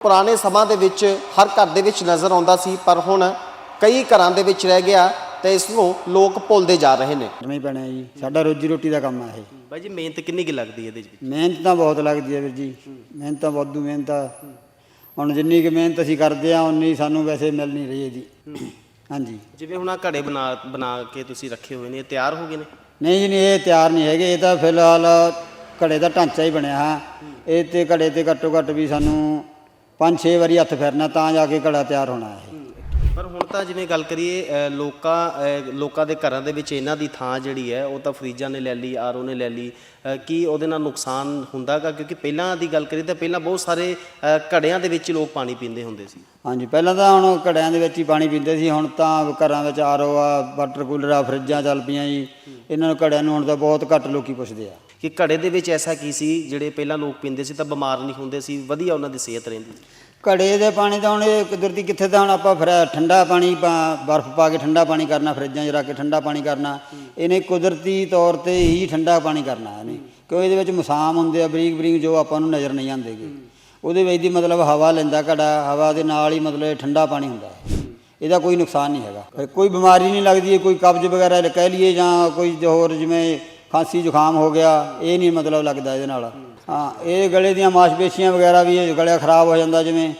ਪੁਰਾਣੇ ਸਮਾਂ ਦੇ ਵਿੱਚ ਹਰ ਘਰ ਦੇ ਵਿੱਚ ਨਜ਼ਰ ਆਉਂਦਾ ਸੀ ਪਰ ਹੁਣ ਕਈ ਘਰਾਂ ਦੇ ਵਿੱਚ ਰਹਿ ਗਿਆ ਤੇ ਇਸ ਨੂੰ ਲੋਕ ਭੁੱਲਦੇ ਜਾ ਰਹੇ ਨੇ। ਕਰਨਾ ਹੀ ਪੈਣਾ ਜੀ। ਸਾਡਾ ਰੋਜੀ ਰੋਟੀ ਦਾ ਕੰਮ ਆ ਇਹ। ਬਾਈ ਜੀ ਮਿਹਨਤ ਕਿੰਨੀ ਕੀ ਲੱਗਦੀ ਹੈ ਇਹਦੇ ਵਿੱਚ? ਮਿਹਨਤ ਤਾਂ ਬਹੁਤ ਲੱਗਦੀ ਹੈ ਵੀਰ ਜੀ। ਮਿਹਨਤ ਤਾਂ ਵਾਧੂ ਮਿਹਨਤ ਆ। ਹੁਣ ਜਿੰਨੀ ਕੁ ਮਿਹਨਤ ਅਸੀਂ ਕਰਦੇ ਆ ਉਨੀ ਸਾਨੂੰ ਵੈਸੇ ਮਿਲ ਨਹੀਂ ਰਹੀ ਇਹਦੀ। ਹਾਂਜੀ। ਜਿਵੇਂ ਹੁਣ ਆ ਘੜੇ ਬਣਾ ਬਣਾ ਕੇ ਤੁਸੀਂ ਰੱਖੇ ਹੋਏ ਨੇ ਇਹ ਤਿਆਰ ਹੋ ਗਏ ਨੇ? ਨਹੀਂ ਜੀ ਨਹੀਂ ਇਹ ਤਿਆਰ ਨਹੀਂ ਹੈਗੇ। ਇਹ ਤਾਂ ਫਿਲਹਾਲ ਘੜੇ ਦਾ ਢਾਂਚਾ ਹੀ ਬਣਿਆ ਹਾਂ। ਇਹ ਤੇ ਘੜੇ ਤੇ ਘੱਟੋ ਘੱਟ ਵੀ ਸਾਨੂੰ 5-6 ਵਾਰੀ ਹੱਥ ਫੇਰਨਾ ਤਾਂ ਜਾ ਕੇ ਘੜਾ ਤਿਆਰ ਹੋਣਾ ਹੈ ਪਰ ਹੁਣ ਤਾਂ ਜਿਵੇਂ ਗੱਲ ਕਰੀਏ ਅ, ਲੋਕਾਂ ਅ, ਲੋਕਾਂ ਦੇ ਘਰਾਂ ਦੇ ਵਿੱਚ ਇਹਨਾਂ ਦੀ ਥਾਂ ਜਿਹੜੀ ਹੈ ਉਹ ਤਾਂ ਫਰੀਜ਼ਾਂ ਨੇ ਲੈ ਲਈ ਆਰਓ ਨੇ ਲੈ ਲਈ। ਅ, ਕੀ ਉਹਦੇ ਨਾਲ ਨੁਕਸਾਨ ਹੁੰਦਾਗਾ ਕਿਉਂਕਿ ਪਹਿਲਾਂ ਦੀ ਗੱਲ ਕਰੀਏ ਤਾਂ ਪਹਿਲਾਂ ਬਹੁਤ ਸਾਰੇ ਅ, ਘੜਿਆਂ ਦੇ ਵਿੱਚ ਲੋਕ ਪਾਣੀ ਪੀਂਦੇ ਹੁੰਦੇ ਸੀ। ਹਾਂਜੀ ਪਹਿਲਾਂ ਤਾਂ ਹੁਣ ਘੜਿਆਂ ਦੇ ਵਿੱਚ ਹੀ ਪਾਣੀ ਪੀਂਦੇ ਸੀ ਹੁਣ ਤਾਂ ਘਰਾਂ ਵਿੱਚ ਆਰਓ ਆ ਵਾਟਰ ਕੂਲਰ ਆ ਫਰਿੱਜਾਂ ਚੱਲ ਪਈਆਂ ਜੀ। ਇਹਨਾਂ ਨੂੰ ਘੜਿਆਂ ਨੂੰ ਹੁਣ ਤਾਂ ਬਹੁਤ ਘੱਟ ਲੋਕੀ ਪੁੱਛਦੇ ਆ। ਕਿ ਘੜੇ ਦੇ ਵਿੱਚ ਐਸਾ ਕੀ ਸੀ, ਜਿਹੜੇ ਪਹਿਲਾਂ ਲੋਕ ਪੀਂਦੇ ਸੀ ਤਾਂ ਬਿਮਾਰ ਨਹੀਂ ਹੁੰਦੇ ਸੀ, ਵਧੀਆ ਉਹਨਾਂ ਦੀ ਸਿਹਤ ਰਹਿੰਦੀ ਸੀ। ਘੜੇ ਦੇ ਪਾਣੀ ਤਾਂ ਹੁਣ ਇਹ ਕੁਦਰਤੀ ਕਿੱਥੇ ਤਾਂ ਹੁਣ ਆਪਾਂ ਫਿਰ ਠੰਡਾ ਪਾਣੀ ਪਾ- ਬਰਫ਼ ਪਾ ਕੇ ਠੰਡਾ ਪਾਣੀ ਕਰਨਾ, ਫਰਿੱਜਾਂ 'ਚ ਰੱਖ ਕੇ ਠੰਡਾ ਪਾਣੀ ਕਰਨਾ, ਇਹਨੇ ਕੁਦਰਤੀ ਤੌਰ ਤੇ ਹੀ ਠੰਡਾ ਪਾਣੀ ਕਰਨਾ ਇਹਨੇ। ਕਿਉਂ ਇਹਦੇ ਵਿੱਚ ਮਸਾਮ ਹੁੰਦੇ ਆ ਬਰੀਕ ਬਰੀਕ ਜੋ ਆਪਾਂ ਨੂੰ ਨਜ਼ਰ ਨਹੀਂ ਆਉਂਦੇਗੇ ਉਹਦੇ ਵਿੱਚ ਦੀ ਮਤਲਬ ਹਵਾ ਲੈਂਦਾ ਘੜਾ, ਹਵਾ ਦੇ ਨਾਲ ਹੀ ਮਤਲਬ ਇਹ ਠੰਡਾ ਪਾਣੀ ਹੁੰਦਾ ਇਹਦਾ ਕੋਈ ਨੁਕਸਾਨ ਨਹੀਂ ਹੈਗਾ। ਕੋਈ ਬਿਮਾਰੀ ਨਹੀਂ ਲੱਗਦੀ ਕੋਈ ਕਬਜ਼ ਵਗੈਰਾ ਕਹਿ ਲਈਏ ਜਾਂ ਕੋਈ ਹੋਰ ਜਿਵੇਂ ਖਾਂਸੀ ਜ਼ੁਕਾਮ ਹੋ ਗਿਆ, ਇਹ ਨਹੀਂ ਮਤਲਬ ਲੱਗਦਾ ਇਹਦੇ ਨਾਲ। ਹਾਂ, ਇਹ ਗਲੇ ਦੀਆਂ ਮਾਸਪੇਸ਼ੀਆਂ ਵਗੈਰਾ ਵੀ ਇਹ ਗਲਾ ਖਰਾਬ ਹੋ ਜਾਂਦਾ ਜਿਵੇਂ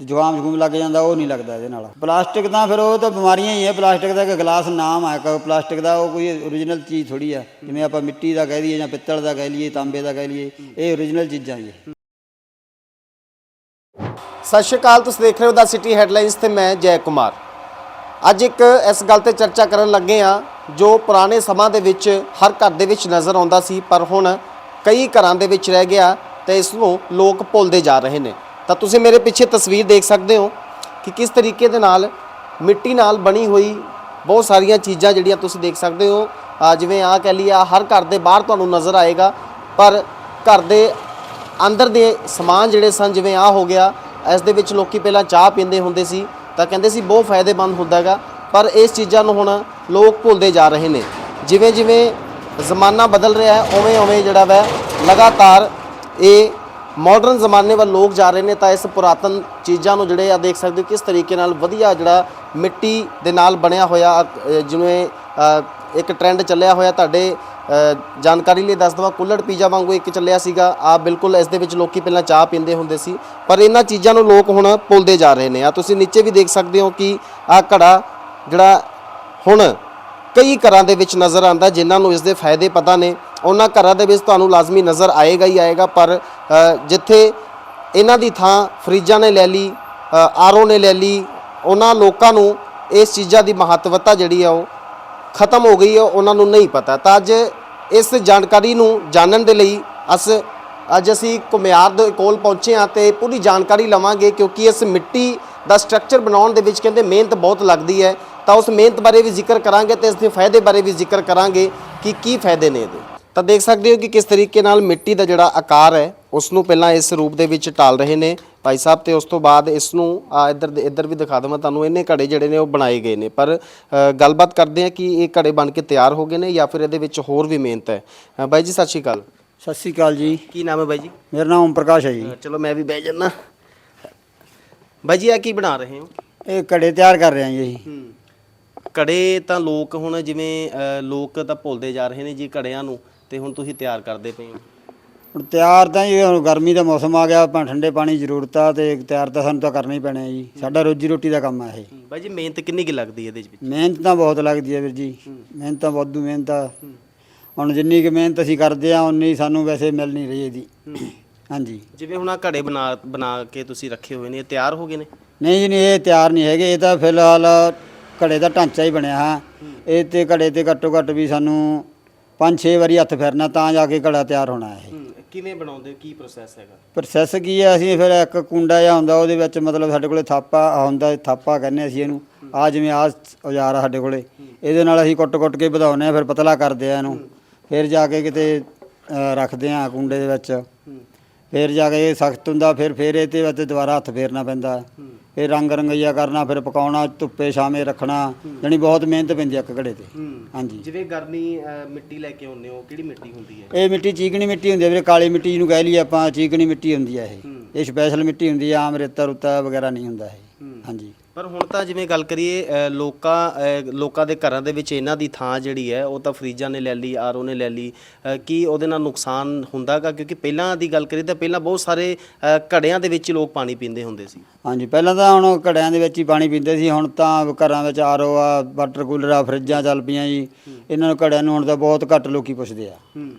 ਜ਼ੁਕਾਮ ਜ਼ੁਕਾਮ ਲੱਗ ਜਾਂਦਾ, ਉਹ ਨਹੀਂ ਲੱਗਦਾ ਇਹਦੇ ਨਾਲ। ਪਲਾਸਟਿਕ ਤਾਂ ਫਿਰ ਉਹ ਤਾਂ ਬਿਮਾਰੀਆਂ ਹੀ ਹੈ ਪਲਾਸਟਿਕ ਦਾ ਇੱਕ ਗਲਾਸ ਨਾਮ ਹੈ ਕਿ ਪਲਾਸਟਿਕ ਦਾ ਉਹ ਕੋਈ ਓਰੀਜਨਲ ਚੀਜ਼ ਥੋੜੀ ਆ, ਜਿਵੇਂ ਆਪਾਂ ਮਿੱਟੀ ਦਾ ਕਹਿ ਲਈਏ ਜਾਂ ਪਿੱਤਲ ਦਾ ਕਹਿ ਲਈਏ, ਤਾਂਬੇ ਦਾ ਕਹਿ ਲਈਏ, ਇਹ ਓਰੀਜਨਲ ਚੀਜ਼ਾਂ ਹੀ ਹੈ ਸਤਿ ਸ਼੍ਰੀ ਅਕਾਲ, ਤੁਸੀਂ ਦੇਖ ਰਹੇ ਹੋ ਦਾ ਸਿਟੀ ਹੈਡਲਾਈਨਸ ਤੇ ਮੈਂ ਜੈ ਕੁਮਾਰ। ਅੱਜ ਇੱਕ ਇਸ ਗੱਲ ਤੇ ਚਰਚਾ ਕਰਨ ਲੱਗੇ ਆ ਜੋ ਪੁਰਾਣੇ ਸਮਾਂ ਦੇ ਵਿੱਚ ਹਰ ਘਰ ਦੇ ਵਿੱਚ ਨਜ਼ਰ ਆਉਂਦਾ ਸੀ, ਪਰ ਹੁਣ ਕਈ ਘਰਾਂ ਦੇ ਵਿੱਚ ਰਹਿ ਗਿਆ ਤੇ ਇਸ ਨੂੰ ਲੋਕ ਭੁੱਲਦੇ ਜਾ ਰਹੇ ਨੇ। ਤਾਂ ਤੁਸੀਂ ਮੇਰੇ ਪਿੱਛੇ ਤਸਵੀਰ ਦੇਖ ਸਕਦੇ ਹੋ ਕਿ ਕਿਸ ਤਰੀਕੇ ਦੇ ਨਾਲ ਮਿੱਟੀ ਨਾਲ ਬਣੀ ਹੋਈ ਬਹੁਤ ਸਾਰੀਆਂ ਚੀਜ਼ਾਂ ਜਿਹੜੀਆਂ ਤੁਸੀਂ ਦੇਖ ਸਕਦੇ ਹੋ। ਜਿਵੇਂ ਆਹ ਕਹਿ ਲਈਏ, ਆਹ ਹਰ ਘਰ ਦੇ ਬਾਹਰ ਤੁਹਾਨੂੰ ਨਜ਼ਰ ਆਏਗਾ, ਪਰ ਘਰ ਦੇ ਅੰਦਰ ਦੇ ਸਮਾਨ ਜਿਹੜੇ ਸਨ, ਜਿਵੇਂ ਆ ਹੋ ਗਿਆ, ਇਸ ਦੇ ਵਿੱਚ ਲੋਕੀ ਪਹਿਲਾਂ ਚਾਹ ਪੀਂਦੇ ਹੁੰਦੇ ਸੀ। ਤਾਂ ਕਹਿੰਦੇ ਸੀ ਬਹੁਤ ਫਾਇਦੇਮੰਦ ਹੁੰਦਾ ਹੈਗਾ। ਪਰ ਇਸ ਚੀਜ਼ਾਂ ਨੂੰ ਹੁਣ ਲੋਕ ਭੁੱਲਦੇ ਜਾ ਰਹੇ ਨੇ। ਜਿਵੇਂ ਜਿਵੇਂ ਜ਼ਮਾਨਾ ਬਦਲ ਰਿਹਾ ਹੈ ਉਵੇਂ ਉਵੇਂ ਜਿਹੜਾ ਵੈ, ਲਗਾਤਾਰ ਇਹ ਮਾਡਰਨ ਜ਼ਮਾਨੇ ਵੱਲ ਲੋਕ ਜਾ ਰਹੇ ਨੇ ਤਾਂ ਇਸ ਪੁਰਾਤਨ ਚੀਜ਼ਾਂ ਨੂੰ ਜਿਹੜੇ ਆ ਦੇਖ ਸਕਦੇ ਹੋ, ਕਿਸ ਤਰੀਕੇ ਨਾਲ ਵਧੀਆ ਜਿਹੜਾ ਮਿੱਟੀ ਦੇ ਨਾਲ ਬਣਿਆ ਹੋਇਆ ਜਿਵੇਂ ਇੱਕ ਟ੍ਰੈਂਡ ਚੱਲਿਆ ਹੋਇਆ ਤੁਹਾਡੇ ਜਾਣਕਾਰੀ ਲਈ ਦੱਸ ਦਵਾਂ ਕੁੱਲੜ ਪੀਜ਼ਾ ਵਾਂਗੂ ਇੱਕ ਚੱਲਿਆ ਸੀਗਾ। ਆ ਬਿਲਕੁਲ ਇਸ ਦੇ ਵਿੱਚ ਲੋਕੀ ਪਹਿਲਾਂ ਚਾਹ ਪੀਂਦੇ ਹੁੰਦੇ ਸੀ, ਪਰ ਇਹਨਾਂ ਚੀਜ਼ਾਂ ਨੂੰ ਲੋਕ ਹੁਣ ਭੁੱਲਦੇ ਜਾ ਰਹੇ ਨੇ। ਆ ਤੁਸੀਂ ਨੀਚੇ ਵੀ ਦੇਖ ਸਕਦੇ ਹੋ ਕਿ ਆ ਘੜਾ ਜਿਹੜਾ ਹੁਣ ਕਈ ਘਰਾਂ ਦੇ ਵਿੱਚ ਨਜ਼ਰ ਆਉਂਦਾ, ਜਿਨ੍ਹਾਂ ਨੂੰ ਇਸ ਦੇ ਫਾਇਦੇ ਪਤਾ ਨੇ। ਉਹਨਾਂ ਘਰਾਂ ਦੇ ਵਿੱਚ ਤੁਹਾਨੂੰ ਲਾਜ਼ਮੀ ਨਜ਼ਰ ਆਏਗਾ ਹੀ ਆਏਗਾ, ਪਰ ਜਿੱਥੇ ਇਹਨਾਂ ਦੀ ਥਾਂ ਫਰਿੱਜਾਂ ਨੇ ਲੈ ਲਈ ਆਰਓ ਨੇ ਲੈ ਲਈ, ਉਹਨਾਂ ਲੋਕਾਂ ਨੂੰ ਇਸ ਚੀਜ਼ਾਂ ਦੀ ਮਹੱਤਵਤਾ ਜਿਹੜੀ ਆ ਉਹ ਖਤਮ ਹੋ ਗਈ ਹੈ, ਉਹਨਾਂ ਨੂੰ ਨਹੀਂ ਪਤਾ। ਤਾਂ ਅੱਜ ਇਸ ਜਾਣਕਾਰੀ ਨੂੰ ਜਾਣਨ ਦੇ ਲਈ ਅਸ ਅੱਜ ਅਸੀਂ ਘੁਮਿਆਰ ਦੇ ਕੋਲ ਪਹੁੰਚੇ ਹਾਂ ਤੇ ਪੂਰੀ ਜਾਣਕਾਰੀ ਲਵਾਂਗੇ ਕਿਉਂਕਿ ਇਸ ਮਿੱਟੀ ਦਾ ਸਟਰਕਚਰ ਬਣਾਉਣ ਦੇ ਵਿੱਚ ਕਹਿੰਦੇ ਮਿਹਨਤ ਬਹੁਤ ਲੱਗਦੀ ਹੈ। ਤਾਂ ਉਸ ਮਿਹਨਤ ਬਾਰੇ ਵੀ ਜ਼ਿਕਰ ਕਰਾਂਗੇ ਤੇ ਇਸ ਦੇ ਫਾਇਦੇ ਬਾਰੇ ਵੀ ਜ਼ਿਕਰ ਕਰਾਂਗੇ ਕਿ ਕੀ ਫਾਇਦੇ ਨੇ ਇਹਦੇ। ਤਾਂ ਦੇਖ ਸਕਦੇ ਹੋ ਕਿ ਕਿਸ ਤਰੀਕੇ ਨਾਲ ਮਿੱਟੀ ਦਾ ਜਿਹੜਾ ਆਕਾਰ ਹੈ, ਉਸ ਨੂੰ ਪਹਿਲਾਂ ਇਸ ਰੂਪ ਦੇ ਵਿੱਚ ਢਾਲ ਰਹੇ ਨੇ। ਭਾਈ ਸਾਹਿਬ ਤੇ ਉਸ ਤੋਂ ਬਾਅਦ ਇਸ ਨੂੰ ਆ ਇੱਧਰ ਇੱਧਰ ਵੀ ਦਿਖਾ ਦਵਾਂ ਤੁਹਾਨੂੰ ਇਹਨੇ ਘੜੇ ਜਿਹੜੇ ਨੇ ਉਹ ਬਣਾਏ ਗਏ ਨੇ। ਪਰ ਗੱਲਬਾਤ ਕਰਦੇ ਆ ਕਿ ਇਹ ਘੜੇ ਬਣ ਕੇ ਤਿਆਰ ਹੋ ਗਏ ਨੇ ਜਾਂ ਫਿਰ ਇਹਦੇ ਵਿੱਚ ਹੋਰ ਵੀ ਮਿਹਨਤ ਹੈ। ਬਾਈ ਜੀ ਸਤਿ ਸ਼੍ਰੀ ਅਕਾਲ। ਸਤਿ ਸ੍ਰੀ ਅਕਾਲ ਜੀ। ਕੀ ਨਾਮ ਹੈ ਬਾਈ ਜੀ? ਮੇਰਾ ਨਾਮ ਓਮ ਪ੍ਰਕਾਸ਼ ਹੈ ਜੀ। ਚਲੋ ਮੈਂ ਵੀ ਬਹਿ ਜਾਣਾ ਬਾਈ ਜੀ ਆ ਕੀ ਬਣਾ ਰਹੇ ਹੋ? ਇਹ ਘੜੇ ਤਿਆਰ ਕਰ ਰਹੇ ਹਾਂ ਜੀ ਅਸੀਂ। ਘੜੇ ਤਾਂ ਲੋਕ ਹੁਣ ਜਿਵੇਂ ਲੋਕ ਤਾਂ ਭੁੱਲਦੇ ਜਾ ਰਹੇ ਨੇ ਜੀ ਘੜਿਆਂ ਨੂੰ ਤੇ ਹੁਣ ਤੁਸੀਂ ਤਿਆਰ ਕਰਦੇ ਪਏ ਹੋ। ਹੁਣ ਤਿਆਰ ਤਾਂ ਜੀ ਹੁਣ ਗਰਮੀ ਦਾ ਮੌਸਮ ਆ ਗਿਆ ਆਪਾਂ ਠੰਡੇ ਪਾਣੀ ਦੀ ਜ਼ਰੂਰਤ ਆ ਤੇ ਤਿਆਰ ਤਾਂ ਸਾਨੂੰ ਤਾਂ ਕਰਨਾ ਹੀ ਪੈਣਾ ਹੈ। ਜੀ ਸਾਡਾ ਰੋਜੀ ਰੋਟੀ ਦਾ ਕੰਮ ਆ ਇਹ। ਬਾਈ ਜੀ ਮਿਹਨਤ ਕਿੰਨੀ ਕੀ ਲੱਗਦੀ ਹੈ ਇਹਦੇ ਵਿੱਚ? ਮਿਹਨਤ ਤਾਂ ਬਹੁਤ ਲੱਗਦੀ ਹੈ ਵੀਰ ਜੀ। ਮਿਹਨਤ ਤਾਂ ਵਾਧੂ ਮਿਹਨਤ ਆ। ਹੁਣ ਜਿੰਨੀ ਕੁ ਮਿਹਨਤ ਅਸੀਂ ਕਰਦੇ ਆ ਉਨੀ ਸਾਨੂੰ ਵੈਸੇ ਮਿਲ ਨਹੀਂ ਰਹੀ ਇਹਦੀ। ਹਾਂਜੀ। ਜਿਵੇਂ ਹੁਣ ਆ ਘੜੇ ਬਣਾ ਬਣਾ ਕੇ ਤੁਸੀਂ ਰੱਖੇ ਹੋਏ ਨੇ ਇਹ ਤਿਆਰ ਹੋ ਗਏ ਨੇ? ਨਹੀਂ ਜੀ ਨਹੀਂ ਇਹ ਤਿਆਰ ਨਹੀਂ ਹੈਗੇ। ਇਹ ਤਾਂ ਫਿਲਹਾਲ ਘੜੇ ਦਾ ਢਾਂਚਾ ਹੀ ਬਣਿਆ ਹਾਂ। ਇਹ ਤੇ ਘੜੇ ਤੇ ਘੱਟੋ ਘੱਟ ਵੀ ਸਾਨੂੰ 5-6 ਵਾਰੀ ਹੱਥ ਫੇਰਨਾ ਤਾਂ ਜਾ ਕੇ ਘੜਾ ਤਿਆਰ ਹੋਣਾ ਹੈ ਕਿਵੇਂ ਬਣਾਉਂਦੇ? ਕੀ ਪ੍ਰੋਸੈਸ ਹੈਗਾ? ਪ੍ਰੋਸੈਸ ਕੀ ਹੈ ਅਸੀਂ ਫਿਰ ਇੱਕ ਕੁੰਡਾ ਜਿਹਾ ਹੁੰਦਾ ਉਹਦੇ ਵਿੱਚ ਮਤਲਬ ਸਾਡੇ ਕੋਲੇ ਥਾਪਾ ਹੁੰਦਾ ਥਾਪਾ ਕਹਿੰਦੇ ਅਸੀਂ ਇਹਨੂੰ। ਆ ਜਿਵੇਂ ਆ ਔਜ਼ਾਰ ਆ ਸਾਡੇ ਕੋਲੇ ਇਹਦੇ ਨਾਲ ਅਸੀਂ ਕੁੱਟ-ਕੁੱਟ ਕੇ ਵਧਾਉਂਦੇ ਆ ਫਿਰ ਪਤਲਾ ਕਰਦੇ ਆ ਇਹਨੂੰ। ਫਿਰ ਜਾ ਕੇ ਕਿਤੇ ਅ, ਰੱਖਦੇ ਆ ਕੁੰਡੇ ਦੇ ਵਿੱਚ। ਫਿਰ ਜਾ ਕੇ ਇਹ ਸਖਤ ਹੁੰਦਾ ਫਿਰ ਫਿਰ ਇਹ ਤੇ ਵਿੱਚ ਦੁਬਾਰਾ ਹੱਥ ਫੇਰਨਾ ਪੈਂਦਾ। ਫਿਰ ਰੰਗ ਰੰਗਈਆ ਕਰਨਾ ਫਿਰ ਪਕਾਉਣਾ ਧੁੱਪੇ ਛਾਵੇਂ ਰੱਖਣਾ ਜਾਣੀ ਬਹੁਤ ਮਿਹਨਤ ਪੈਂਦੀ ਆ ਇੱਕ ਘੜੇ ਤੇ। ਹਾਂਜੀ। ਜਿਵੇਂ ਗਰਮੀ ਅ, ਮਿੱਟੀ ਲੈ ਕੇ ਆਉਂਦੇ ਹੋ ਕਿਹੜੀ ਮਿੱਟੀ ਹੁੰਦੀ ਹੈ? ਇਹ ਮਿੱਟੀ ਚੀਕਣੀ ਮਿੱਟੀ ਹੁੰਦੀ ਹੈ ਵੀਰੇ ਕਾਲੀ ਮਿੱਟੀ ਜਿਹਨੂੰ ਕਹਿ ਲਈਏ ਆਪਾਂ ਚੀਕਣੀ ਮਿੱਟੀ ਹੁੰਦੀ ਹੈ ਇਹ। ਇਹ ਸਪੈਸ਼ਲ ਮਿੱਟੀ ਹੁੰਦੀ ਹੈ ਆਮ ਰੇਤਾ ਰੁੱਤਾ ਵਗੈਰਾ ਨਹੀਂ ਹੁੰਦਾ ਇਹ। ਹਾਂਜੀ। ਪਰ ਹੁਣ ਤਾਂ ਜਿਵੇਂ ਗੱਲ ਕਰੀਏ ਅ, ਲੋਕਾਂ ਅ, ਲੋਕਾਂ ਦੇ ਘਰਾਂ ਦੇ ਵਿੱਚ ਇਹਨਾਂ ਦੀ ਥਾਂ ਜਿਹੜੀ ਹੈ ਉਹ ਤਾਂ ਫਰੀਜ਼ਾਂ ਨੇ ਲੈ ਲਈ ਆਰਓ ਨੇ ਲੈ ਲਈ। ਅ, ਕੀ ਉਹਦੇ ਨਾਲ ਨੁਕਸਾਨ ਹੁੰਦਾਗਾ ਕਿਉਂਕਿ ਪਹਿਲਾਂ ਦੀ ਗੱਲ ਕਰੀਏ ਤਾਂ ਪਹਿਲਾਂ ਬਹੁਤ ਸਾਰੇ ਅ, ਘੜਿਆਂ ਦੇ ਵਿੱਚ ਲੋਕ ਪਾਣੀ ਪੀਂਦੇ ਹੁੰਦੇ ਸੀ। ਹਾਂਜੀ ਪਹਿਲਾਂ ਤਾਂ ਹੁਣ ਘੜਿਆਂ ਦੇ ਵਿੱਚ ਹੀ ਪਾਣੀ ਪੀਂਦੇ ਸੀ। ਹੁਣ ਤਾਂ ਘਰਾਂ ਵਿੱਚ ਆਰਓ ਆ ਵਾਟਰ ਕੂਲਰ ਆ ਫਰਿੱਜਾਂ ਚੱਲ ਪਈਆਂ ਜੀ। ਇਹਨਾਂ ਨੂੰ ਘੜਿਆਂ ਨੂੰ ਹੁਣ ਤਾਂ ਬਹੁਤ ਘੱਟ ਲੋਕੀ ਪੁੱਛਦੇ ਆ।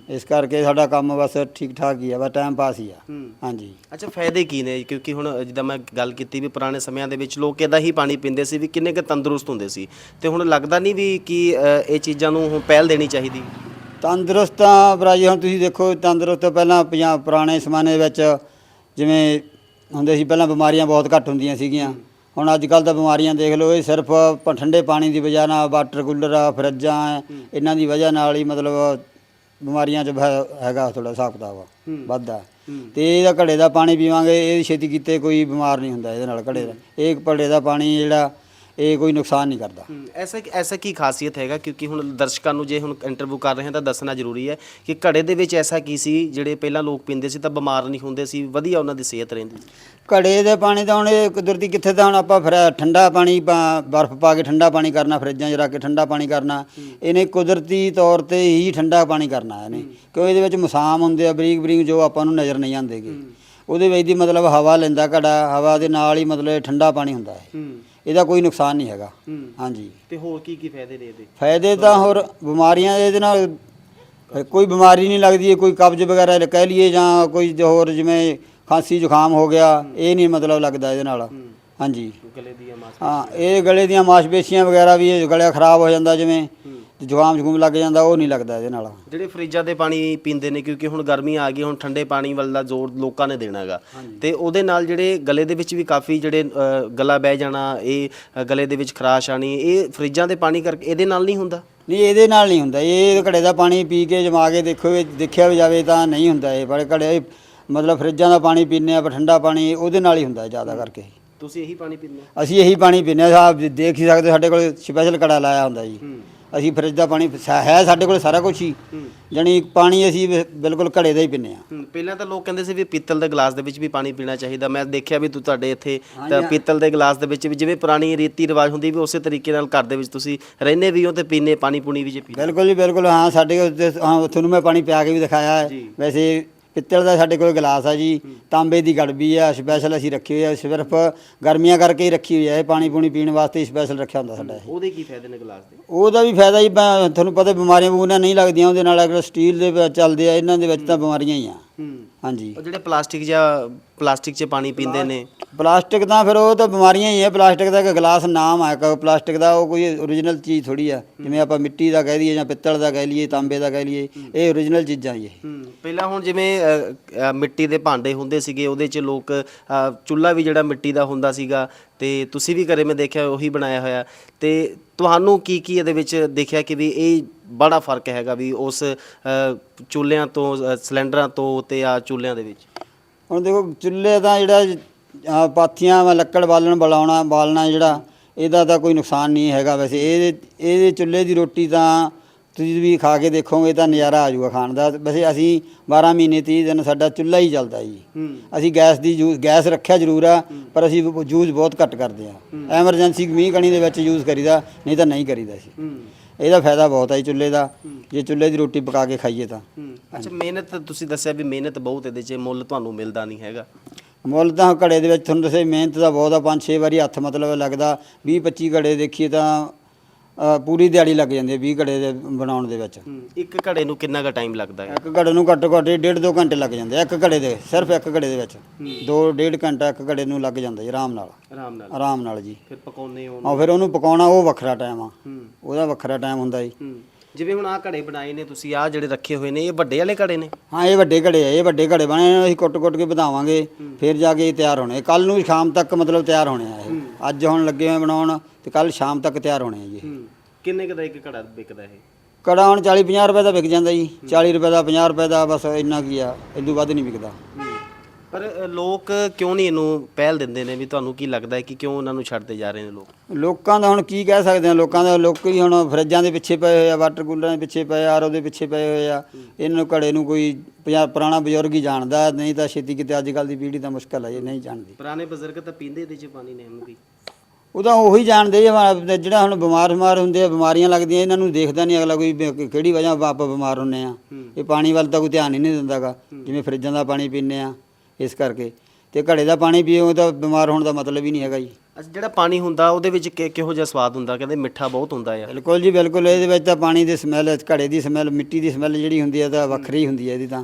ਇਸ ਕਰਕੇ ਸਾਡਾ ਕੰਮ ਬਸ ਠੀਕ ਠਾਕ ਹੀ ਆ ਬਸ ਟਾਈਮ ਪਾਸ ਹੀ ਆ। ਹਾਂਜੀ। ਅੱਛਾ ਫਾਇਦੇ ਕੀ ਨੇ? ਕਿਉਂਕਿ ਹੁਣ ਜਿੱਦਾਂ ਮੈਂ ਗੱਲ ਕੀਤੀ ਵੀ ਪੁਰਾਣੇ ਸਮਿਆਂ ਦੇ ਵਿੱਚ ਲੋਕ ਇਦਾਂ ਹੀ ਪਾਣੀ ਪੀਂਦੇ ਸੀ ਵੀ ਕਿੰਨੇ ਕੁ ਤੰਦਰੁਸਤ ਹੁੰਦੇ ਸੀ। ਤੇ ਹੁਣ ਲੱਗਦਾ ਨਹੀਂ ਵੀ ਕਿ ਅ, ਇਹ ਚੀਜ਼ਾਂ ਨੂੰ ਹੁਣ ਪਹਿਲ ਦੇਣੀ ਚਾਹੀਦੀ। ਤੰਦਰੁਸਤ ਤਾਂ ਭਰਾਜੀ ਹੁਣ ਤੁਸੀਂ ਦੇਖੋ ਤੰਦਰੁਸਤ ਤੋਂ ਪਹਿਲਾਂ ਪੰਜਾਬ ਪੁਰਾਣੇ ਜ਼ਮਾਨੇ ਵਿੱਚ ਜਿਵੇਂ ਹੁੰਦੇ ਸੀ ਪਹਿਲਾਂ ਬਿਮਾਰੀਆਂ ਬਹੁਤ ਘੱਟ ਹੁੰਦੀਆਂ ਸੀਗੀਆਂ। ਹੁਣ ਅੱਜ ਕੱਲ ਤਾਂ ਬਿਮਾਰੀਆਂ ਦੇਖ ਲਓ ਇਹ ਸਿਰਫ ਪ- ਠੰਡੇ ਪਾਣੀ ਦੀ ਵਜ੍ਹਾ ਨਾਲ ਵਾਟਰ ਕੂਲਰ ਆ ਫਰਿੱਜਾਂ ਆ, ਇਹਨਾਂ ਦੀ ਵਜ੍ਹਾ ਨਾਲ ਹੀ ਮਤਲਬ ਬਿਮਾਰੀਆਂ 'ਚ ਹੈਗਾ ਥੋੜਾ ਹਿਸਾਬ ਕਿਤਾਬ। ਵੱਧਦਾ। ਤੇ ਇਹਦਾ ਘੜੇ ਦਾ ਪਾਣੀ ਪੀਵਾਂਗੇ ਇਹ ਛੇਤੀ ਕੀਤੇ ਕੋਈ ਬਿਮਾਰ ਨਹੀਂ ਹੁੰਦਾ ਇਹਦੇ ਨਾਲ ਘੜੇ ਦਾ। ਇਹ ਘੜੇ ਦਾ ਪਾਣੀ ਜਿਹੜਾ ਇਹ ਕੋਈ ਨੁਕਸਾਨ ਨਹੀਂ ਕਰਦਾ। ਐਸਾ ਐਸਾ ਕੀ ਖਾਸੀਅਤ ਹੈਗਾ? ਕਿਉਂਕਿ ਹੁਣ ਦਰਸ਼ਕਾਂ ਨੂੰ ਜੇ ਹੁਣ ਇੰਟਰਵਿਊ ਕਰ ਰਹੇ ਹਾਂ ਤਾਂ ਦੱਸਣਾ ਜ਼ਰੂਰੀ ਹੈ ਕਿ ਘੜੇ ਦੇ ਵਿੱਚ ਐਸਾ ਕੀ ਸੀ? ਜਿਹੜੇ ਪਹਿਲਾਂ ਲੋਕ ਪੀਂਦੇ ਸੀ ਤਾਂ ਬਿਮਾਰ ਨਹੀਂ ਹੁੰਦੇ ਸੀ। ਵਧੀਆ ਉਹਨਾਂ ਦੀ ਸਿਹਤ ਰਹਿੰਦੀ ਸੀ। ਘੜੇ ਦੇ ਪਾਣੀ ਤਾਂ ਹੁਣ ਇਹ ਕੁਦਰਤੀ ਕਿੱਥੇ ਤਾਂ ਹੁਣ ਆਪਾਂ ਫਿਰ ਠੰਡਾ ਪਾਣੀ ਬਰਫ਼ ਪਾ ਕੇ ਠੰਡਾ ਪਾਣੀ ਕਰਨਾ ਫਰਿੱਜਾਂ 'ਚ ਰੱਖ ਕੇ ਠੰਡਾ ਪਾਣੀ ਕਰਨਾ। ਇਹਨੇ ਕੁਦਰਤੀ ਤੌਰ ਤੇ ਹੀ ਠੰਡਾ ਪਾਣੀ ਕਰਨਾ ਇਹਨੇ। ਕਿਉਂ ਇਹਦੇ ਵਿੱਚ ਮਸਾਮ ਹੁੰਦੇ ਆ ਬਰੀਕ ਬਰੀਕ ਜੋ ਆਪਾਂ ਨੂੰ ਨਜ਼ਰ ਨਹੀਂ ਆਉਂਦੇਗੇ। ਉਹਦੇ ਵਿੱਚ ਦੀ ਮਤਲਬ ਹਵਾ ਲੈਂਦਾ ਘੜਾ ਹਵਾ ਦੇ ਨਾਲ ਹੀ ਮਤਲਬ ਠੰਡਾ ਪਾਣੀ ਹੁੰਦਾ ਹੈ। ਇਹਦਾ ਕੋਈ ਨੁਕਸਾਨ ਨਹੀਂ ਹੈਗਾ। ਹਾਂਜੀ। ਤੇ ਹੋਰ ਕੀ ਕੀ ਫਾਇਦੇ ਨੇ ਇਹਦੇ? ਫਾਇਦੇ ਤਾਂ ਹੋਰ ਬਿਮਾਰੀਆਂ ਇਹਦੇ ਨਾਲ ਕੋਈ ਬਿਮਾਰੀ ਨਹੀਂ ਲੱਗਦੀ ਹੈ ਕੋਈ ਕਬਜ਼ ਵਗੈਰਾ ਕਹਿ ਲਈਏ ਜਾਂ ਕੋਈ ਹੋਰ ਜਿਵੇਂ ਖਾਂਸੀ ਜ਼ੁਕਾਮ ਹੋ ਗਿਆ ਇਹ ਨਹੀਂ ਮਤਲਬ ਲੱਗਦਾ ਇਹਦੇ ਨਾਲ। ਹਾਂਜੀ। ਗਲੇ ਦੀ ਮਾਸ ਹਾਂ ਇਹ ਗਲੇ ਦੀਆਂ ਮਾਸਪੇਸ਼ੀਆਂ ਵਗੈਰਾ ਵੀ ਇਹ ਗਲਾ ਖਰਾਬ ਹੋ ਜਾਂਦਾ ਜਿਵੇਂ ਤੇ ਜ਼ੁਕਾਮ ਜ਼ੁਕਾਮ ਲੱਗ ਜਾਂਦਾ ਉਹ ਨਹੀਂ ਲੱਗਦਾ ਇਹਦੇ ਨਾਲ। ਜਿਹੜੇ ਫਰਿੱਜਾਂ ਦੇ ਪਾਣੀ ਪੀਂਦੇ ਨੇ ਕਿਉਂਕਿ ਹੁਣ ਗਰਮੀ ਆ ਗਈ ਹੁਣ ਠੰਡੇ ਪਾਣੀ ਵੱਲ ਦਾ ਜ਼ੋਰ ਲੋਕਾਂ ਨੇ ਦੇਣਾਗਾ ਤੇ ਉਹਦੇ ਨਾਲ ਜਿਹੜੇ ਗਲੇ ਦੇ ਵਿੱਚ ਵੀ ਕਾਫੀ ਜਿਹੜੇ ਅ, ਗਲਾ ਬਹਿ ਜਾਣਾ ਇਹ ਅ, ਗਲੇ ਦੇ ਵਿੱਚ ਖਰਾਸ਼ ਆਣੀ ਇਹ ਫਰਿੱਜਾਂ ਦੇ ਪਾਣੀ ਕਰਕੇ ਇਹਦੇ ਨਾਲ ਨਹੀਂ ਹੁੰਦਾ? ਨਹੀਂ ਇਹਦੇ ਨਾਲ ਨਹੀਂ ਹੁੰਦਾ। ਇਹ ਘੜੇ ਦਾ ਪਾਣੀ ਪੀ ਕੇ ਜਮਾ ਕੇ ਦੇਖੋ ਇਹ ਦੇਖਿਆ ਵੀ ਜਾਵੇ ਤਾਂ ਨਹੀਂ ਹੁੰਦਾ ਇਹ ਪਰ ਘੜੇ ਮਤਲਬ ਫਰਿੱਜਾਂ ਦਾ ਪਾਣੀ ਪੀਂਦੇ ਆ ਪਰ ਠੰਡਾ ਪਾਣੀ ਉਹਦੇ ਨਾਲ ਹੀ ਹੁੰਦਾ ਜ਼ਿਆਦਾ ਕਰਕੇ। ਤੁਸੀਂ ਇਹੀ ਪਾਣੀ ਪੀਂਦੇ ਹੋ? ਅਸੀਂ ਇਹੀ ਪਾਣੀ ਪੀਂਦੇ ਹਾਂ ਆਪ ਦੇਖ ਹੀ ਸਕਦੇ ਸਾਡੇ ਕੋਲ ਸਪੈਸ਼ਲ ਕੜਾ ਲਾਇਆ ਹੁੰਦਾ ਜੀ। ਅਸੀਂ ਫਰਿੱਜ ਦਾ ਪਾਣੀ ਸ- ਹੈ ਸਾਡੇ ਕੋਲ ਸਾਰਾ ਕੁਝ ਹੀ। ਜਾਣੀ ਪਾਣੀ ਅਸੀਂ ਬਿ- ਬਿਲਕੁਲ ਘੜੇ ਦਾ ਹੀ ਪੀਂਦੇ ਹਮ, ਪਹਿਲਾਂ ਤਾਂ ਲੋਕ ਕਹਿੰਦੇ ਸੀ ਵੀ ਪਿੱਤਲ ਦੇ ਗਲਾਸ ਦੇ ਵਿੱਚ ਵੀ ਪਾਣੀ ਪੀਣਾ ਚਾਹੀਦਾ। ਮੈਂ ਦੇਖਿਆ ਵੀ ਤੂੰ ਤੁਹਾਡੇ ਇੱਥੇ ਤਾਂ ਪਿੱਤਲ ਦੇ ਗਲਾਸ ਦੇ ਵਿੱਚ ਵੀ ਜਿਵੇਂ ਪੁਰਾਣੀ ਰੀਤੀ ਰਿਵਾਜ ਹੁੰਦੀ ਵੀ ਉਸੇ ਤਰੀਕੇ ਨਾਲ ਘਰ ਦੇ ਵਿੱਚ ਤੁਸੀਂ ਰਹਿੰਦੇ ਵੀ ਹੋ ਤੇ ਪੀਨੇ ਪਾਣੀ ਪੂਣੀ ਵੀ ਜੇ ਪੀਂਦੇ। ਬਿਲਕੁਲ ਜੀ ਬਿਲਕੁਲ ਹਾਂ ਸਾਡੇ ਕੋਲ ਤੇ- ਹਾਂ ਤੁਹਾਨੂੰ ਮੈਂ ਪਾਣੀ ਪਿਆ ਕੇ ਵੀ ਦਿਖਾਇਆ ਹੈ। ਵੈਸੇ ਪਿੱਤਲ ਦਾ ਸਾਡੇ ਕੋਲ ਗਲਾਸ ਆ ਜੀ ਤਾਂਬੇ ਦੀ ਗੜਬੀ ਆ ਸਪੈਸ਼ਲ ਅਸੀਂ ਰੱਖੀ ਹੋਈ ਆ ਸਿਰਫ ਗਰਮੀਆਂ ਕਰਕੇ ਹੀ ਰੱਖੀ ਹੋਈ ਆ ਇਹ ਪਾਣੀ ਪੂਣੀ ਪੀਣ ਵਾਸਤੇ ਸਪੈਸ਼ਲ ਰੱਖਿਆ ਹੁੰਦਾ ਸਾਡਾ ਇਹ। ਉਹਦੇ ਕੀ ਫਾਇਦੇ ਨੇ ਗਲਾਸ ਦੇ? ਉਹਦਾ ਵੀ ਫਾਇਦਾ ਜੀ ਬ- ਤੁਹਾਨੂੰ ਪਤਾ ਬਿਮਾਰੀਆਂ ਬੂਰੀਆਂ ਨਹੀਂ ਲੱਗਦੀਆਂ ਉਹਦੇ ਨਾਲ ਅਗਰ ਸਟੀਲ ਦੇ ਵਿੱਚ ਚੱਲਦੇ ਆ ਇਹਨਾਂ ਦੇ ਵਿੱਚ ਤਾਂ ਬਿਮਾਰੀਆਂ ਹੀ ਆ। ਹੂੰ ਹਾਂਜੀ। ਉਹ ਜਿਹੜੇ ਪਲਾਸਟਿਕ ਜਾਂ ਪਲਾਸਟਿਕ 'ਚ ਪਾਣੀ ਪੀਂਦੇ ਨੇ। ਪਲਾਸਟਿਕ ਤਾਂ ਫਿਰ ਉਹ ਤਾਂ ਬਿਮਾਰੀਆਂ ਹੀ ਹੈ ਪਲਾਸਟਿਕ ਦਾ ਇੱਕ ਗਲਾਸ ਨਾਮ ਹੈ ਕਿ ਪਲਾਸਟਿਕ ਦਾ ਉਹ ਕੋਈ ਓਰੀਜਨਲ ਚੀਜ਼ ਥੋੜੀ ਆ। ਜਿਵੇਂ ਆਪਾਂ ਮਿੱਟੀ ਦਾ ਕਹਿ ਦਈਏ ਜਾਂ ਪਿੱਤਲ ਦਾ ਕਹਿ ਲਈਏ ਤਾਂਬੇ ਦਾ ਕਹਿ ਲਈਏ ਇਹ ਓਰੀਜਨਲ ਚੀਜ਼ਾਂ ਹੀ ਇਹ ਹੂੰ। ਪਹਿਲਾਂ ਹੁਣ ਜਿਵੇਂ ਅ, ਅ, ਮਿੱਟੀ ਦੇ ਭਾਂਡੇ ਹੁੰਦੇ ਸੀਗੇ ਉਹਦੇ 'ਚ ਲੋਕ ਚੁੱਲ੍ਹਾ ਵੀ ਜਿਹੜਾ ਮਿੱਟੀ ਦਾ ਹੁੰਦਾ ਸੀਗਾ ਤੇ ਤੁਸੀਂ ਵੀ ਘਰੇ ਮੈਂ ਦੇਖਿਆ ਉਹੀ ਬਣਾਇਆ ਹੋਇਆ। ਤੇ ਤੁਹਾਨੂੰ ਕੀ ਕੀ ਇਹਦੇ ਵਿੱਚ ਦੇਖਿਆ ਕਿ ਵੀ ਇਹ ਬੜਾ ਫ਼ਰਕ ਹੈਗਾ ਵੀ ਉਸ ਚੁੱਲ੍ਹਿਆਂ ਤੋਂ ਸਿਲੰਡਰਾਂ ਤੋਂ ਤੇ ਆ ਚੁੱਲ੍ਹਿਆਂ ਦੇ ਵਿੱਚ? ਹੁਣ ਦੇਖੋ, ਚੁੱਲ੍ਹੇ ਦਾ ਜਿਹੜਾ ਪਾਥੀਆਂ ਵਾ, ਲੱਕੜ ਬਾਲਣ, ਬਲਾਉਣਾ, ਬਾਲਣਾ ਜਿਹੜਾ, ਇਹਦਾ ਤਾਂ ਕੋਈ ਨੁਕਸਾਨ ਨਹੀਂ ਹੈਗਾ ਵੈਸੇ। ਇਹਦੇ ਇਹਦੇ ਚੁੱਲ੍ਹੇ ਦੀ ਰੋਟੀ ਤਾਂ ਤੁਸੀਂ ਵੀ ਖਾ ਕੇ ਦੇਖੋਗੇ ਤਾਂ ਨਜ਼ਾਰਾ ਆ ਜਾਊਗਾ ਖਾਣ ਦਾ। ਵੈਸੇ ਅਸੀਂ 12 ਮਹੀਨੇ 30 ਦਿਨ ਸਾਡਾ ਚੁੱਲ੍ਹਾ ਹੀ ਚੱਲਦਾ ਜੀ। ਅਸੀਂ ਗੈਸ ਦੀ ਯੂਜ਼ ਗੈਸ ਰੱਖਿਆ ਜ਼ਰੂਰ ਆ ਪਰ ਅਸੀਂ ਯੂਜ਼ ਬਹੁਤ ਘੱਟ ਕਰਦੇ ਆ। ਐਮਰਜੈਂਸੀ ਮੀਂਹ ਕਣੀ ਦੇ ਵਿੱਚ ਯੂਜ਼ ਕਰੀਦਾ ਨਹੀਂ ਤਾਂ ਨਹੀਂ ਕਰੀਦਾ ਸੀ। ਇਹਦਾ ਫਾਇਦਾ ਬਹੁਤ ਹੈ ਜੀ ਚੁੱਲ੍ਹੇ ਦਾ। ਜੇ ਚੁੱਲ੍ਹੇ ਦੀ ਰੋਟੀ ਪਕਾ ਕੇ ਖਾਈਏ ਤਾਂ। ਅੱਛਾ ਮਿਹਨਤ ਤੁਸੀਂ ਦੱਸਿਆ ਵੀ ਮਿਹਨਤ ਬਹੁਤ ਇਹਦੇ 'ਚ ਮੁੱਲ ਤੁਹਾਨੂੰ ਮਿਲਦਾ ਨਹੀਂ ਹੈਗਾ। ਮੁੱਲ ਤਾਂ ਘੜੇ ਦੇ ਵਿੱਚ ਤੁਹਾਨੂੰ ਦੱਸਿਆ ਮਿਹਨਤ ਦਾ ਬਹੁਤ ਆ ਪੰਜ ਛੇ ਵਾਰੀ ਹੱਥ ਮਤਲਬ ਲੱਗਦਾ। 20 25 ਘੜੇ ਦੇਖੀਏ ਤਾਂ ਅ, ਪੂਰੀ ਦਿਹਾੜੀ ਲੱਗ ਜਾਂਦੀ ਹੈ 20 ਘੜੇ ਦੇ ਬਣਾਉਣ ਦੇ ਵਿੱਚ। ਇੱਕ ਘੜੇ ਨੂੰ ਕਿੰਨਾ ਕੁ ਟਾਈਮ ਲੱਗਦਾ ਹੈ? ਇੱਕ ਘੜੇ ਨੂੰ ਘੱਟੋ ਘੱਟ ਡੇਢ ਦੋ ਘੰਟੇ ਲੱਗ ਜਾਂਦੇ ਆ ਇੱਕ ਘੜੇ ਦੇ ਸਿਰਫ ਇੱਕ ਘੜੇ ਦੇ ਵਿੱਚ। ਦੋ ਡੇਢ ਘੰਟਾ ਇੱਕ ਘੜੇ ਨੂੰ ਲੱਗ ਜਾਂਦਾ ਜੀ ਆਰਾਮ ਨਾਲ। ਆਰਾਮ ਨਾਲ। ਆਰਾਮ ਨਾਲ ਜੀ। ਫਿਰ ਪਕਾਉਨੇ ਹੋ। ਆ ਫਿਰ ਉਹਨੂੰ ਪਕਾਉਣਾ ਉਹ ਵੱਖਰਾ ਟਾਈਮ ਆ। ਹੂੰ। ਉਹਦਾ ਵੱਖਰਾ ਟਾਈਮ ਹੁੰਦਾ ਜੀ। ਹੂੰ। ਜਿਵੇਂ ਹੁਣ ਆ ਘੜੇ ਬਣਾਏ ਨੇ ਤੁਸੀਂ ਆ ਜਿਹੜੇ ਰੱਖੇ ਹੋਏ ਨੇ ਇਹ ਵੱਡੇ ਵਾਲੇ ਘੜੇ ਨੇ? ਹਾਂ ਇਹ ਵੱਡੇ ਘੜੇ ਆ ਇਹ ਵੱਡੇ ਘੜੇ ਬਣੇ ਨੇ ਅਸੀਂ ਕੁੱਟ-ਕੁੱਟ ਕੇ ਵਧਾਵਾਂਗੇ। ਫਿਰ ਜਾ ਕੇ ਇਹ ਤਿਆਰ ਹੋਣੇ। ਕੱਲ ਨੂੰ ਸ਼ਾਮ ਤੱਕ ਮਤਲਬ ਤਿਆਰ ਹੋਣੇ ਆ ਇਹ। ਅੱਜ ਹੁਣ ਲੱਗੇ ਹੋਏ ਬਣਾਉਣ ਤੇ ਕੱਲ ਸ਼ਾਮ ਤੱਕ ਤਿਆਰ ਹੋਣੇ ਆ ਜੀ। ਹੂੰ ਕਿੰਨੇ ਕੁ ਦਾ ਇੱਕ ਘੜਾ ਵਿਕਦਾ ਇਹ? ਕੜਾ ਹੁਣ 40 50 ਰੁਪਏ ਦਾ ਵਿਕ ਜਾਂਦਾ ਜੀ 40 ਰੁਪਏ ਦਾ 50 ਰੁਪਏ ਦਾ ਬਸ ਇੰਨਾ ਕੀ ਆ ਇਦੋਂ ਵੱਧ ਨਹੀਂ ਵਿਕਦਾ। ਪਰ ਅ, ਲੋਕ ਕਿਉਂ ਨਹੀਂ ਇਹਨੂੰ ਪਹਿਲ ਦਿੰਦੇ ਨੇ ਵੀ ਤੁਹਾਨੂੰ ਕੀ ਲੱਗਦਾ ਹੈ ਕਿ ਕਿਉਂ ਉਹਨਾਂ ਨੂੰ ਛੱਡਦੇ ਜਾ ਰਹੇ ਨੇ ਲੋਕ? ਲੋਕਾਂ ਦਾ ਹੁਣ ਕੀ ਕਹਿ ਸਕਦੇ ਆ ਲੋਕਾਂ ਦਾ ਲੋਕੀ ਹੁਣ ਫਰਿੱਜਾਂ ਦੇ ਪਿੱਛੇ ਪਏ ਹੋਏ ਆ ਵਾਟਰ ਕੂਲਰਾਂ ਦੇ ਪਿੱਛੇ ਪਏ ਆ ਆਰਓ ਦੇ ਪਿੱਛੇ ਪਏ ਹੋਏ ਆ। ਇਹਨਾਂ ਨੂੰ ਘੜੇ ਨੂੰ ਕੋਈ ਪੰਜਾ- ਪੁਰਾਣਾ ਬਜ਼ੁਰਗ ਹੀ ਜਾਣਦਾ ਨਹੀਂ ਤਾਂ ਛੇਤੀ ਕਿਤੇ ਅੱਜ ਕੱਲ ਦੀ ਪੀੜ੍ਹੀ ਤਾਂ ਮੁਸ਼ਕਲ ਹੈ ਇਹ ਨਹੀਂ ਜਾਣਦੀ। ਪੁਰਾਣੇ ਬਜ਼ੁਰਗ ਤਾਂ ਪੀਂਦੇ ਇਹਦੇ ਚ ਪਾਣੀ ਨੇ ਵੀ। ਉਹ ਤਾਂ ਉਹੀ ਜਾਣਦੇ ਆ ਜਿਹੜਾ ਹੁਣ ਬਿਮਾਰ ਬਿਮਾਰ ਹੁੰਦੇ ਆ ਬਿਮਾਰੀਆਂ ਲੱਗਦੀਆਂ ਇਹਨਾਂ ਨੂੰ ਦੇਖਦਾ ਨਹੀਂ ਅਗਲਾ ਕੋਈ ਵੀ ਕਿਹੜੀ ਵਜ੍ਹਾ ਆਪਾਂ ਬਿਮਾਰ ਹੁੰਨੇ ਆ। ਇਹ ਪਾਣੀ ਵੱਲ ਤਾਂ ਕੋਈ ਧਿਆਨ ਹੀ ਨਹੀਂ ਦਿੰਦਾਗਾ ਜਿਵੇਂ ਫਰਿੱਜਾਂ ਦਾ ਪਾਣੀ ਪੀਂਦੇ ਆ ਇਸ ਕਰਕੇ। ਤੇ ਘੜੇ ਦਾ ਪਾਣੀ ਪੀਓ ਤਾਂ ਬਿਮਾਰ ਹੋਣ ਦਾ ਮਤਲਬ ਹੀ ਨਹੀਂ ਹੈਗਾ ਜੀ। ਅੱਛਾ ਜਿਹੜਾ ਪਾਣੀ ਹੁੰਦਾ ਉਹਦੇ ਵਿੱਚ ਕਿ- ਕਿਹੋ ਜਿਹਾ ਸਵਾਦ ਹੁੰਦਾ? ਕਹਿੰਦੇ ਮਿੱਠਾ ਬਹੁਤ ਹੁੰਦਾ ਆ। ਬਿਲਕੁਲ ਜੀ ਬਿਲਕੁਲ ਇਹਦੇ ਵਿੱਚ ਤਾਂ ਪਾਣੀ ਦੀ ਸਮੈਲ ਘੜੇ ਦੀ ਸਮੈਲ ਮਿੱਟੀ ਦੀ ਸਮੈਲ ਜਿਹੜੀ ਹੁੰਦੀ ਹੈ ਤਾਂ ਵੱਖਰੀ ਹੁੰਦੀ ਹੈ ਇਹਦੀ ਤਾਂ।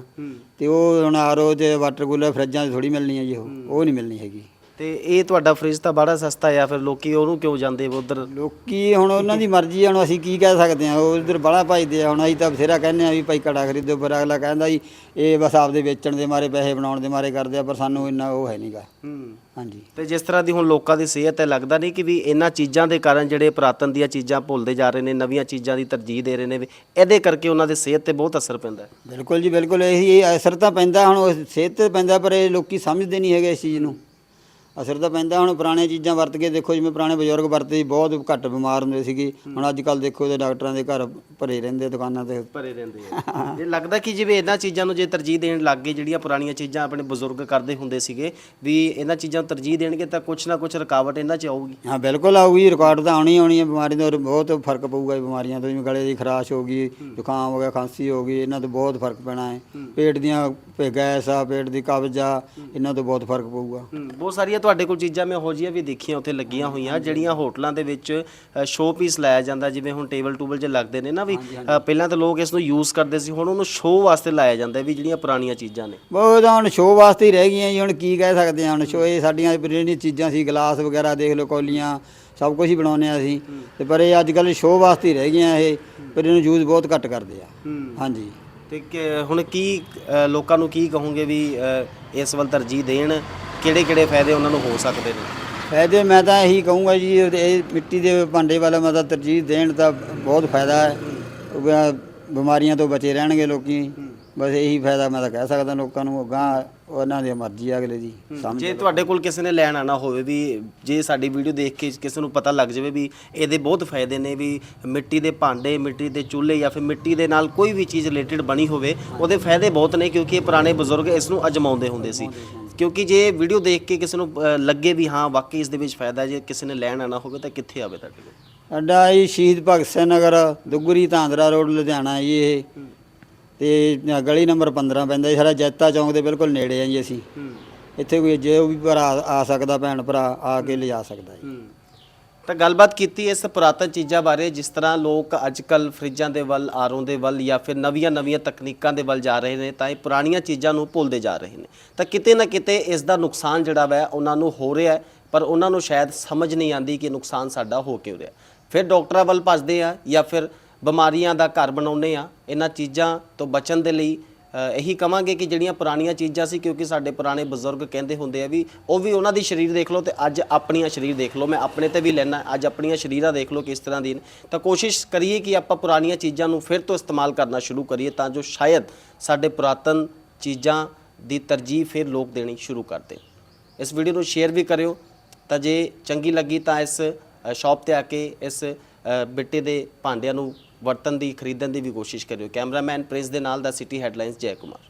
ਤੇ ਉਹ ਹੁਣ ਆਰਓ ਤੇ ਵਾਟਰ ਕੂਲਰ ਫਰਿੱਜਾਂ 'ਚ ਥੋੜੀ ਮਿਲਣੀ ਹੈ ਜੀ ਉਹ। ਉਹ ਨਹੀਂ ਮਿਲਣੀ ਹੈਗੀ। ਤੇ ਇਹ ਤੁਹਾਡਾ ਫ੍ਰਿਜ ਤਾਂ ਬੜਾ ਸਸਤਾ ਆ ਫਿਰ ਲੋਕੀ ਉਹਨੂੰ ਕਿਉਂ ਜਾਂਦੇ ਉਧਰ? ਲੋਕੀ ਹੁਣ ਉਹਨਾਂ ਦੀ ਮਰਜ਼ੀ ਆ ਹੁਣ ਅਸੀਂ ਕੀ ਕਹਿ ਸਕਦੇ ਆ ਉਹ ਉਧਰ ਬੜਾ ਭਜਦੇ ਆ ਹੁਣ ਅਸੀਂ ਤਾਂ ਬਥੇਰਾ ਕਹਿੰਦੇ ਆ ਵੀ ਭਾਈ ਕੜਾ ਖਰੀਦੋ ਪਰ ਅਗਲਾ ਕਹਿੰਦਾ ਜੀ ਇਹ ਬਸ ਆਪਦੇ ਵੇਚਣ ਦੇ ਮਾਰੇ ਪੈਸੇ ਬਣਾਉਣ ਦੇ ਮਾਰੇ ਕਰਦੇ ਆ ਪਰ ਸਾਨੂੰ ਇੰਨਾ ਉਹ ਹੈ ਨਹੀਂਗਾ ਹੂੰ। ਹਾਂਜੀ। ਤੇ ਜਿਸ ਤਰ੍ਹਾਂ ਦੀ ਹੁਣ ਲੋਕਾਂ ਦੀ ਸਿਹਤ ਹੈ ਲੱਗਦਾ ਨਹੀਂ ਕਿ ਵੀ ਇਹਨਾਂ ਚੀਜ਼ਾਂ ਦੇ ਕਾਰਨ ਜਿਹੜੇ ਪੁਰਾਤਨ ਦੀਆਂ ਚੀਜ਼ਾਂ ਭੁੱਲਦੇ ਜਾ ਰਹੇ ਨੇ ਨਵੀਆਂ ਚੀਜ਼ਾਂ ਦੀ ਤਰਜੀਹ ਦੇ ਰਹੇ ਨੇ ਵੀ ਇਹਦੇ ਕਰਕੇ ਉਹਨਾਂ ਦੇ ਸਿਹਤ ਤੇ ਬਹੁਤ ਅਸਰ ਪੈਂਦਾ ਹੈ। ਬਿਲਕੁਲ ਜੀ ਬਿਲਕੁਲ ਇਹੀ ਅਸਰ ਤਾਂ ਪੈਂਦਾ ਹੁਣ ਉਹ ਸਿਹਤ ਤੇ ਪੈਂਦਾ ਪਰ ਇਹ ਲੋਕੀ ਸਮਝਦੇ ਨਹੀਂ ਹੈਗੇ ਇਸ ਚੀਜ਼ ਨੂੰ। ਅਸਰ ਤਾਂ ਪੈਂਦਾ। ਹੁਣ ਪੁਰਾਣੀਆਂ ਚੀਜ਼ਾਂ ਵਰਤ ਕੇ ਦੇਖੋ ਜਿਵੇਂ ਪੁਰਾਣੇ ਬਜ਼ੁਰਗ ਵਰਤੇ ਸੀ ਬਹੁਤ ਘੱਟ ਬਿਮਾਰ ਹੁੰਦੇ ਸੀਗੇ। ਹੁਣ ਅੱਜ ਕੱਲ ਦੇਖੋ ਤੇ ਡਾਕਟਰਾਂ ਦੇ ਘਰ ਭਰੇ ਰਹਿੰਦੇ ਦੁਕਾਨਾਂ ਤੇ। ਭਰੇ ਰਹਿੰਦੇ ਆ। ਇਹ ਲੱਗਦਾ ਕਿ ਜਿਵੇਂ ਇਹਨਾਂ ਚੀਜ਼ਾਂ ਨੂੰ ਜੇ ਤਰਜੀਹ ਦੇਣ ਲੱਗ ਗਏ ਜਿਹੜੀਆਂ ਪੁਰਾਣੀਆਂ ਚੀਜ਼ਾਂ ਆਪਣੇ ਬਜ਼ੁਰਗ ਕਰਦੇ ਹੁੰਦੇ ਸੀਗੇ ਵੀ ਇਹਨਾਂ ਚੀਜ਼ਾਂ ਨੂੰ ਤਰਜੀਹ ਦੇਣਗੇ ਤਾਂ ਕੁਛ ਨਾ ਕੁਛ ਰੁਕਾਵਟ ਇਹਨਾਂ 'ਚ ਆਊਗੀ। ਹਾਂ ਬਿਲਕੁਲ ਆਊਗੀ। ਰਿਕਾਰਡ ਤਾਂ ਆਉਣੀ ਆਉਣੀ ਹੈ ਬਿਮਾਰੀ ਦਾ ਔਰ ਬਹੁਤ ਫ਼ਰਕ ਪਊਗਾ ਇਹ ਬਿਮਾਰੀਆਂ ਤੋਂ। ਜਿਵੇਂ ਗਲੇ ਦੀ ਖਰਾਸ਼ ਹੋ ਗਈ ਜ਼ੁਕਾਮ ਹੋ ਗਿਆ ਖਾਂਸੀ ਹੋ ਗਈ ਇਹਨਾਂ ਤੋਂ ਬਹੁਤ ਫ਼ਰਕ ਪੈਣਾ ਹੈ। ਪੇਟ ਦੀਆਂ ਗੈਸ ਆ ਪੇਟ ਦੀ ਕਬਜ਼ ਆ ਇਹਨਾਂ ਤੋਂ ਬਹੁਤ ਫ਼ਰਕ ਪਊਗਾ। ਬਹੁਤ ਸਾਰੀਆਂ ਤੁਹਾਡੇ ਕੋਲ ਚੀਜ਼ਾਂ ਮੈਂ ਹੋ ਜੀਆਂ ਵੀ ਦੇਖੀਆਂ ਉੱਥੇ ਲੱਗੀਆਂ ਹੋਈਆਂ ਜਿਹੜੀਆਂ ਹੋਟਲਾਂ ਦੇ ਵਿੱਚ ਸ਼ੋਅ ਪੀਸ ਲਾਇਆ ਜਾਂਦਾ ਜਿਵੇਂ ਹੁਣ ਟੇਬਲ ਟੂਬਲ 'ਚ ਲੱਗਦੇ ਨੇ ਨਾ ਵੀ ਅ, ਪਹਿਲਾਂ ਤਾਂ ਲੋਕ ਇਸ ਨੂੰ ਯੂਜ਼ ਕਰਦੇ ਸੀ ਹੁਣ ਉਹਨੂੰ ਸ਼ੋਅ ਵਾਸਤੇ ਲਾਇਆ ਜਾਂਦਾ ਵੀ ਜਿਹੜੀਆਂ ਪੁਰਾਣੀਆਂ ਚੀਜ਼ਾਂ ਨੇ। ਬਹੁਤ ਤਾਂ ਹੁਣ ਸ਼ੋਅ ਵਾਸਤੇ ਹੀ ਰਹਿ ਗਈਆਂ ਜੀ ਹੁਣ ਕੀ ਕਹਿ ਸਕਦੇ ਹਾਂ ਹੁਣ ਸ਼ੋਅ ਇਹ ਸਾਡੀਆਂ ਜਿਹੜੀਆਂ ਚੀਜ਼ਾਂ ਸੀ ਗਲਾਸ ਵਗੈਰਾ ਦੇਖ ਲਓ ਕੌਲੀਆਂ ਸਭ ਕੁਝ ਹੀ ਬਣਾਉਂਦੇ ਆ ਅਸੀਂ। ਤੇ ਪਰ ਇਹ ਅੱਜ ਕੱਲ੍ਹ ਸ਼ੋਅ ਵਾਸਤੇ ਹੀ ਰਹਿ ਗਈਆਂ ਇਹ ਪਰ ਇਹਨੂੰ ਯੂਜ਼ ਬਹੁਤ ਘੱਟ ਕਰਦੇ ਆ। ਹਾਂਜੀ। ਤੇ ਕਿ- ਹੁਣ ਕੀ ਅ, ਲੋਕਾਂ ਨੂੰ ਕੀ ਕਹੋਗੇ ਵੀ ਅ, ਇਸ ਵੱਲ ਤਰਜੀਹ ਦੇਣ? ਕਿਹੜੇ ਕਿਹੜੇ ਫਾਇਦੇ ਉਹਨਾਂ ਨੂੰ ਹੋ ਸਕਦੇ ਨੇ? ਫਾਇਦੇ ਮੈਂ ਤਾਂ ਇਹੀ ਕਹੂੰਗਾ ਜੀ ਇਹ ਮਿੱਟੀ ਦੇ ਭਾਂਡੇ ਵਾਲਾ ਮੈਂ ਤਾਂ ਤਰਜੀਹ ਦੇਣ ਤਾਂ ਬਹੁਤ ਫਾਇਦਾ ਹੈ। ਬਿਮਾਰੀਆਂ ਤੋਂ ਬਚੇ ਰਹਿਣਗੇ ਲੋਕੀ। ਬਸ ਇਹੀ ਫਾਇਦਾ ਮੈਂ ਤਾਂ ਕਹਿ ਸਕਦਾ ਲੋਕਾਂ ਨੂੰ ਅਗਾਂਹ ਉਹਨਾਂ ਦੀ ਮਰਜ਼ੀ ਆ ਅਗਲੇ ਦੀ ਸਮਝ ਜੇ ਤੁਹਾਡੇ ਕੋਲ ਕਿਸੇ ਨੇ ਲੈਣ ਆਣਾ ਹੋਵੇ ਵੀ ਜੇ ਸਾਡੀ ਵੀਡੀਓ ਦੇਖ ਕੇ ਕਿਸੇ ਨੂੰ ਪਤਾ ਲੱਗ ਜਾਵੇ ਵੀ ਇਹਦੇ ਬਹੁਤ ਫਾਇਦੇ ਨੇ ਵੀ ਮਿੱਟੀ ਦੇ ਭਾਂਡੇ ਮਿੱਟੀ ਦੇ ਚੁੱਲ੍ਹੇ ਜਾਂ ਫਿਰ ਮਿੱਟੀ ਦੇ ਨਾਲ ਕੋਈ ਵੀ ਚੀਜ਼ ਰਿਲੇਟਡ ਬਣੀ ਹੋਵੇ ਉਹਦੇ ਫਾਇਦੇ ਬਹੁਤ ਨੇ ਕਿਉਂਕਿ ਇਹ ਪੁਰਾਣੇ ਬਜ਼ੁਰਗ ਇਸ ਨੂੰ ਅਜਮਾਉਂਦੇ ਹੁੰਦੇ ਸੀ। ਕਿਉਂਕਿ ਜੇ ਵੀਡੀਓ ਦੇਖ ਕੇ ਕਿਸੇ ਨੂੰ ਅ, ਲੱਗੇ ਵੀ ਹਾਂ ਵਾਕਈ ਇਸ ਦੇ ਵਿੱਚ ਫਾਇਦਾ ਹੈ, ਜੇ ਕਿਸੇ ਨੇ ਲੈਣ ਆਣਾ ਹੋਵੇ ਤਾਂ ਕਿੱਥੇ ਆਵੇ ਤੁਹਾਡੇ ਕੋਲ? ਅੱਡਾ ਇਹ ਸ਼ਹੀਦ ਭਗਤ ਸਿੰਘ ਨਗਰ ਦੁੱਗਰੀ ਧਾਂਦਰਾ ਰੋਡ ਲੁਧਿਆਣਾ ਜੀ ਇਹ। ਤੇ ਗਲੀ ਨੰਬਰ 15 ਪੈਂਦਾ ਜੀ ਸਾਡਾ ਜੈਤਾ ਚੌਂਕ ਦੇ ਬਿਲਕੁਲ ਨੇੜੇ ਆ ਜੀ ਅਸੀਂ। ਇੱਥੇ ਕੋਈ ਜੇ ਵੀ ਭਰਾ ਆ ਸਕਦਾ ਭੈਣ ਭਰਾ ਆ ਕੇ ਲਿਜਾ ਸਕਦਾ ਜੀ। ਤਾਂ ਗੱਲਬਾਤ ਕੀਤੀ ਇਸ ਪੁਰਾਤਨ ਚੀਜ਼ਾਂ ਬਾਰੇ ਜਿਸ ਤਰ੍ਹਾਂ ਲੋਕ ਅੱਜਕੱਲ ਫਰਿੱਜਾਂ ਦੇ ਵੱਲ ਆਰੋਂ ਦੇ ਵੱਲ ਜਾਂ ਫਿਰ ਨਵੀਆਂ-ਨਵੀਆਂ ਤਕਨੀਕਾਂ ਦੇ ਵੱਲ ਜਾ ਰਹੇ ਨੇ ਤਾਂ ਇਹ ਪੁਰਾਣੀਆਂ ਚੀਜ਼ਾਂ ਨੂੰ ਭੁੱਲਦੇ ਜਾ ਰਹੇ ਨੇ। ਤਾਂ ਕਿਤੇ ਨਾ ਕਿਤੇ ਇਸ ਦਾ ਨੁਕਸਾਨ ਜਿਹੜਾ ਵੈ ਉਹਨਾਂ ਨੂੰ ਹੋ ਰਿਹਾ ਪਰ ਉਹਨਾਂ ਨੂੰ ਸ਼ਾਇਦ ਸਮਝ ਨਹੀਂ ਆਂਦੀ ਕਿ ਨੁਕਸਾਨ ਸਾਡਾ ਹੋ ਕਿਉਂ ਰਿਹਾ। ਫਿਰ ਡਾਕਟਰਾਂ ਵੱਲ ਭੱਜਦੇ ਆ ਜਾਂ ਫਿਰ ਬਿਮਾਰੀਆਂ ਦਾ ਘਰ ਬਣਾਉਂਦੇ ਆ ਇਹਨਾਂ ਚੀਜ਼ਾਂ ਤੋਂ ਬਚਣ ਦੇ ਲਈ ਅ, ਇਹੀ ਕਵਾਂਗੇ ਕਿ ਜਿਹੜੀਆਂ ਪੁਰਾਣੀਆਂ ਚੀਜ਼ਾਂ ਸੀ ਕਿਉਂਕਿ ਸਾਡੇ ਪੁਰਾਣੇ ਬਜ਼ੁਰਗ ਕਹਿੰਦੇ ਹੁੰਦੇ ਆ ਵੀ ਉਹ ਵੀ ਉਹਨਾਂ ਦੀ ਸਰੀਰ ਦੇਖ ਲਓ ਤੇ ਅੱਜ ਆਪਣੀਆਂ ਸਰੀਰ ਦੇਖ ਲਓ ਮੈਂ ਆਪਣੇ ਤੇ ਵੀ ਲੈਣਾ ਅੱਜ ਆਪਣੀਆਂ ਸਰੀਰਾਂ ਦੇਖ ਲਓ ਕਿਸ ਤਰ੍ਹਾਂ ਦੀ ਨੇ। ਤਾਂ ਕੋਸ਼ਿਸ਼ ਕਰੀਏ ਕਿ ਆਪਾਂ ਪੁਰਾਣੀਆਂ ਚੀਜ਼ਾਂ ਨੂੰ ਫਿਰ ਤੋਂ ਇਸਤੇਮਾਲ ਕਰਨਾ ਸ਼ੁਰੂ ਕਰੀਏ ਤਾਂ ਜੋ ਸ਼ਾਇਦ ਸਾਡੇ ਪੁਰਾਤਨ ਚੀਜ਼ਾਂ ਦੀ ਤਰਜੀਹ ਫਿਰ ਲੋਕ ਦੇਣੀ ਸ਼ੁਰੂ ਕਰ ਦੇਣ। ਇਸ ਵੀਡੀਓ ਨੂੰ ਸ਼ੇਅਰ ਵੀ ਕਰਿਓ ਤਾਂ ਜੇ ਚੰਗੀ ਲੱਗੀ ਤਾਂ ਇਸ ਸ਼ਾਪ ਤੇ ਆ ਕੇ ਇਸ ਅ, ਮਿੱਟੀ ਦੇ ਭਾਂਡਿਆਂ ਨੂੰ ਵਰਤਨ ਦੀ, ਖਰੀਦਣ ਦੀ ਵੀ ਕੋਸ਼ਿਸ਼ ਕਰਿਓ। ਕੈਮਰਾਮੈਨ ਪ੍ਰਿੰਸ ਦੇ ਨਾਲ ਦਾ ਸਿਟੀ ਹੈਡਲਾਈਨਸ ਜੈ ਕੁਮਾਰ।